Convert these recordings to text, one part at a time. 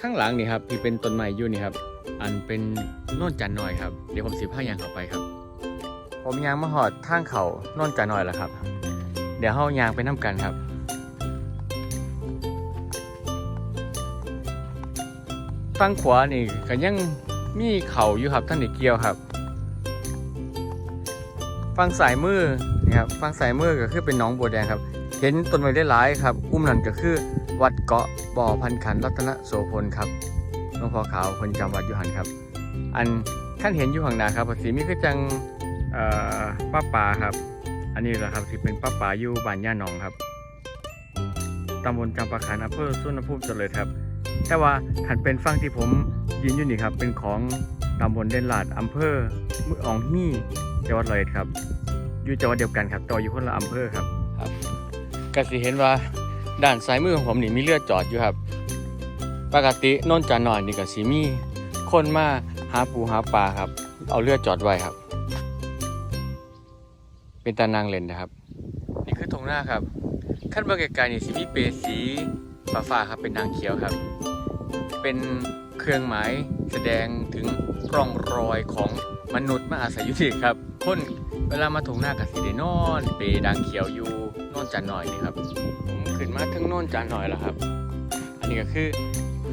ข้างหลังนี่ครับที่เป็นต้นไม้อยู่นี่ครับ อันเป็นโน่นจันหน่อยครับเดี๋ยวผมสิพายางเข้าไปครับ ผมยางมาหอดทางเขาโน่นจันหน่อยแล้วครับ เดี๋ยวเฮายางไปน้ำกันครับฟังขวานี่ก็ยังมีเขาอยู่ครับท่านนี่เกี่ยวครับฟังสายมือนี่ครับฟังสายมือก็คือเป็นน้องบัวแดงครับ เห็นต้นไม้ได้หลายครับ อุ้มนั่นก็คือ วัดเกาะบ่อพันขันรัตนโสพลครับหลวงพ่อขาวคนจำวัดอยู่หันครับ อันท่านเห็นอยู่ข้างหน้าครับสีมีคือจังป้าป่าครับ อันนี้แหละครับที่เป็นป้าป่าอยู่บ้านย่าหนองครับตำบลจำปาขันอำเภอสุวรรภูมิเจริญครับ แต่ว่าขันเป็นฟังที่ผมยืนอยู่นี่ครับ เป็นของตำบลเดนลาดอำเภอมืออองฮี่จังหวัดร้อยครับ อยู่จังหวัดเดียวกันครับต่ว่าอยู่คนละอำเภอครับ ครับก็สิเห็นว่า ด้านซ้ายมือของผมนี่มีเรือดจอดอยู่ครับ ปกติโนนจานหน่อยนี่ก็สิมีคนมาหาปูหาปลาครับ เอาเรือดจอดไว้ครับ เป็นตานางเล่นนะครับ นี่คือตรงหน้าครับขั้นบรรยากาศนี่สิมีเปรสีฟ้าฟ้าครับเป็นนางเขียวครับ เป็นเครื่องหมายแสดงถึงร่องรอยของมนุษย์มาอาศัยอยู่ที่ครับคนเวลามาถงหน้ากับสีได้นอน เปดังเขียวอยู่โนนจันหน่อยนี่ครับผม ขึ้นมาถึงโนนจันหน่อยแล้วครับ อันนี้ก็คือ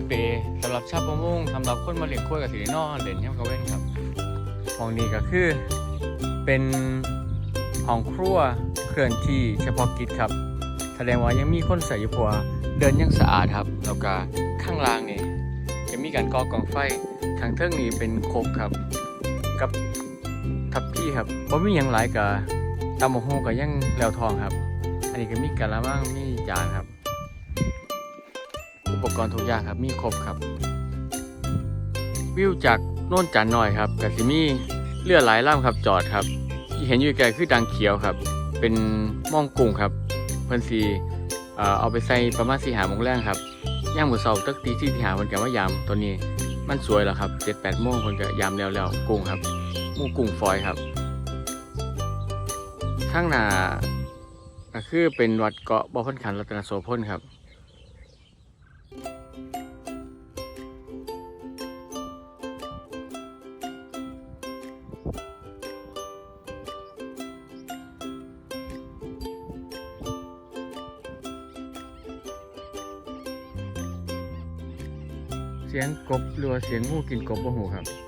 เปย์สำหรับชาวประมงสำหรับคนมาเลี้ยงกล้วยกับสีนอนเล่นย่ำกระเว้นครับห้องนี้ก็คือเป็นห้องครัวเคลื่อนที่เฉพาะกิจครับ แสดงว่ายังมีคนใส่อยู่พราะว่าเดินยังสะอาดครับแล้วก็ข้างล่างนี่ยังมีการก่อกองไฟทางเทิงนี่เป็นโคกครับ กับทับพี่ครับเพราะมีหยังหลายกับตำมะฮูกับยังแล้วทองครับ นนี้ก็มีกะละมังมีจานครับ อุปกรณ์ทุกอย่างครับมีครบครับ วิวจากโน่นจันหน่อยครับกับสิมีเรือหลายลำครับจอดครับ ที่เห็นอยู่ไกลคือดังเขียวครับ เป็นม่องกุ้งครับเพิ่นสีเอ่เอาไปใส่ประมาณสี่หามงแรงครับย่างหมูเสาตักตีที่ที่หาเพิ่นก็ว่ายามตัวนี้มันสวยแล้วครับเจ็ดแปดโมงเพิ่นก็ยามแล้วแล้วกุ้งครับมูกุ้งฝอยครับ ข้างหน้า ก็คือเป็นวัดเกาะบ่อพันขันรัตนโสพลครับเสียงกบหรือว่าเสียงงูกินกบบ่หูครับ